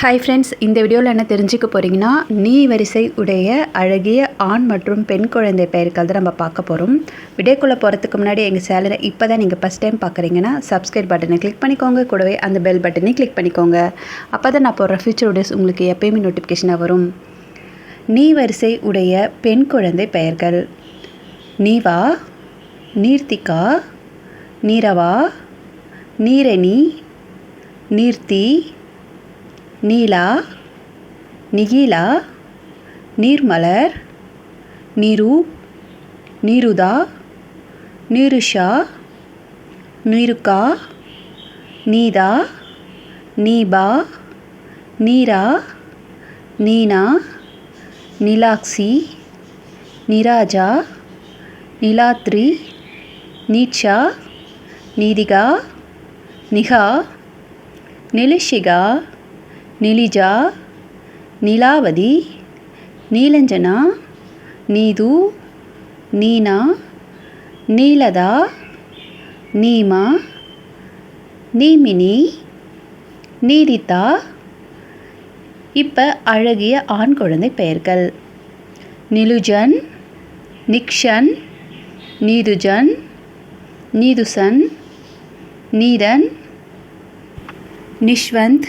Hi friends இந்த வீடியோவில் என்ன தெரிஞ்சுக்க போகிறீங்கன்னா நீ வரிசை உடைய அழகிய ஆண் மற்றும் பெண் குழந்தை பெயர்கள் தான் நம்ம பார்க்க போகிறோம் வீடியோக்குள்ளே போகிறதுக்கு முன்னாடி எங்கள் சேனலை இப்போ தான் நீங்கள் ஃபஸ்ட் டைம் பார்க்குறீங்கன்னா சப்ஸ்கிரைப் பட்டனை கிளிக் பண்ணிக்கோங்க. கூடவே அந்த பெல் பட்டனை கிளிக் பண்ணிக்கோங்க. அப்போ தான் நான் போடுற ஃபியூச்சர் வீடியோஸ் உங்களுக்கு எப்பயுமே நோட்டிஃபிகேஷனாக வரும். நீ வரிசை உடைய பெண் குழந்தை பெயர்கள். நீவா நீர்த்திகா நீரவா நீரணி நீர்த்தி நீலா நிகிலா நீர்மலர் நீரு நீருதா நீருஷா நீருக்கா நீதா நீபா நீரா நீனா நிலாக்சி நிராஜா நிலாத்ரி நீட்சா நீதிகா நிகா நிலிஷிகா நிலிஜா நிலாவதி நீலஞ்சனா நீது நீனா நீலதா நீமா நீமினி நீதிதா இப்போ அழகிய ஆண் குழந்தை பெயர்கள் நிலுஜன் நிக்ஷன் நீதுஜன் நீதுசன் நீதன் நிஷ்வந்த்